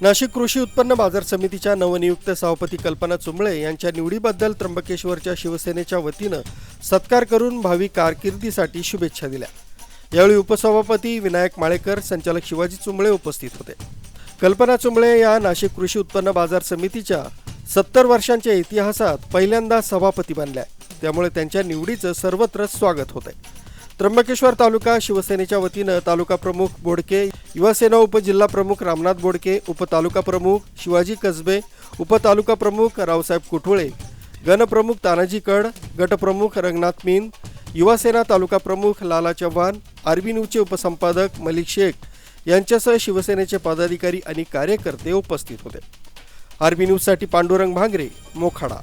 नाशिक कृषी उत्पन्न बाजार समितीच्या नवनियुक्त सभापती कल्पना चुंबळे यांच्या निवडीबद्दल त्र्यंबकेश्वरच्या शिवसेनेच्या वतीनं सत्कार करून भावी कारकिर्दीसाठी शुभेच्छा दिल्या. यावेळी उपसभापती विनायक माळेकर संचालक शिवाजी चुंबळे उपस्थित होते. कल्पना चुंबळे या नाशिक कृषी उत्पन्न बाजार समितीच्या सत्तर वर्षांच्या इतिहासात पहिल्यांदा सभापती बनल्या. त्यामुळे त्यांच्या निवडीचं सर्वत्र स्वागत होत आहे त्र्यंबकेश्वर तालुका शिवसेनेच्या वतीनं तालुका प्रमुख बोडके युवासेना उपजिल्हा प्रमुख रामनाथ बोडके उपतालुका प्रमुख शिवाजी कसबे उपतालुका प्रमुख रावसाहेब कुठुळे गणप्रमुख तानाजी कड गटप्रमुख रंगनाथ मीन युवासेना तालुका प्रमुख लाला चव्हाण आरबी उपसंपादक मलिक शेख यांच्यासह शिवसेनेचे पदाधिकारी आणि कार्यकर्ते उपस्थित होते. आरबी न्यूजसाठी पांडुरंग भांगरे मोखाडा.